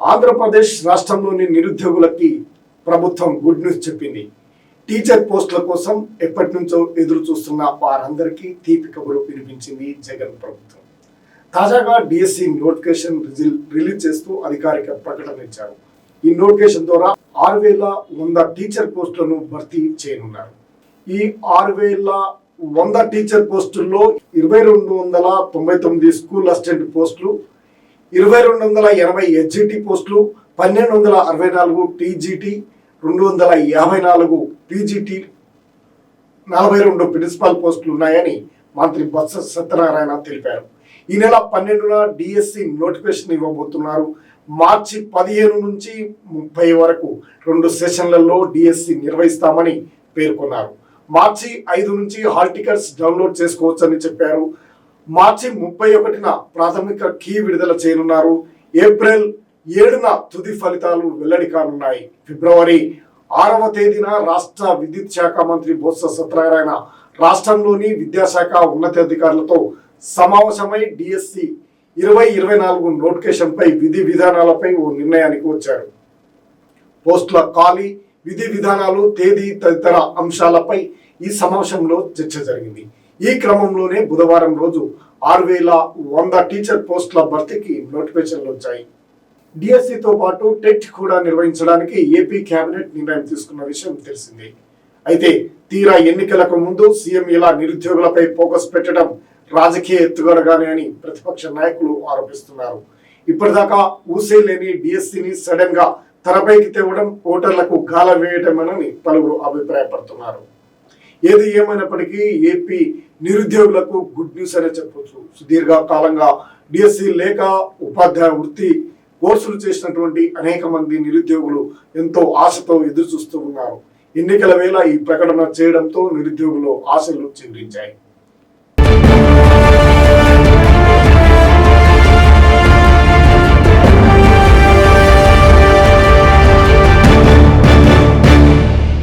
ఆంధ్రప్రదేశ్ రాష్ట్రంలోని నిరుద్యోగులకి ప్రభుత్వం గుడ్ న్యూస్ చెప్పింది. టీచర్ పోస్టుల కోసం ఎప్పటి నుంచో ఎదురు చూస్తున్న వారందరికీ తీపి కబురు వినిపించింది జగన్ ప్రభుత్వం. తాజాగా డిఎస్సి నోటిఫికేషన్ రిజిల్- రిలీజ్ చేస్తూ అధికారిక ప్రకటన ఇచ్చారు. ఈ నోటిఫికేషన్ ద్వారా ఆరు వేల వంద టీచర్ పోస్టులను భర్తీ చేయనున్నారు. ఈ ఆరు వేల వంద టీచర్ పోస్టుల్లో ఇరవై రెండు వందల తొంభై తొమ్మిది స్కూల్ అసిస్టెంట్ పోస్టులు ఇరవై రెండు వందల ఎనభై హెచ్జిటి పోస్టులు పన్నెండు వందల అరవై నాలుగు టీజీటీ రెండు వందల యాభై నాలుగు పీజీటీ నలభై రెండు ప్రిన్సిపల్ పోస్టులు ఉన్నాయని మంత్రి బొత్స సత్యనారాయణ తెలిపారు. ఈ నెల పన్నెండున డిఎస్సి నోటిఫికేషన్ ఇవ్వబోతున్నారు. మార్చి పదిహేను నుంచి ముప్పై వరకు రెండు సెషన్లలో డిఎస్సి నిర్వహిస్తామని పేర్కొన్నారు. మార్చి ఐదు నుంచి హాల్ టికెట్స్ డౌన్లోడ్ చేసుకోవచ్చని చెప్పారు. మార్చి ముప్పై ఒకటిన ప్రాథమిక కీ విడుదల చేయనున్నారు. ఏప్రిల్ ఏడున తుది ఫలితాలు వెల్లడి కానున్నాయి. ఫిబ్రవరి ఆరవ తేదీన రాష్ట్ర విద్యుత్ శాఖ మంత్రి బొత్స సత్యనారాయణ రాష్ట్రంలోని విద్యాశాఖ ఉన్నతాధికారులతో సమావేశమై డిఎస్సి ఇరవై ఇరవై నాలుగు నోటిఫికేషన్పై విధి విధానాలపై ఓ నిర్ణయానికి వచ్చారు. పోస్టుల ఖాళీ విధి విధానాలు తేదీ తదితర అంశాలపై ఈ సమావేశంలో చర్చ జరిగింది. ఈ క్రమంలోనే బుధవారం రోజు ఆరు వేల వంద టీచర్ పోస్టుల భర్తీకి నోటిఫికేషన్లు వచ్చాయి. డిఎస్సితో పాటు టెట్ కూడా నిర్వహించడానికి ఏపీ కేబినెట్ నిర్ణయం తీసుకున్న విషయం తెలిసిందే. అయితే తీరా ఎన్నికలకు ముందు సీఎం ఇలా నిరుద్యోగులపై ఫోకస్ పెట్టడం రాజకీయ ఎత్తుగడగానే అని ప్రతిపక్ష నాయకులు ఆరోపిస్తున్నారు. ఇప్పటిదాకా ఊసే లేని డిఎస్సిని సడన్గా తెరపైకి తేవడం ఓటర్లకు గాల వేయటమేనని పలువురు అభిప్రాయపడుతున్నారు. ఏది ఏమైనప్పటికీ ఏపీ నిరుద్యోగులకు గుడ్ న్యూస్ అనే చెప్పొచ్చు. సుదీర్ఘకాలంగా డిఎస్సి లేక ఉపాధ్యాయ వృత్తి కోర్సులు చేసినటువంటి అనేక మంది నిరుద్యోగులు ఎంతో ఆశతో ఎదురు చూస్తూ ఉన్నారు. ఎన్నికల వేళ ఈ ప్రకటన చేయడంతో నిరుద్యోగులు ఆశలు చిగురించాయి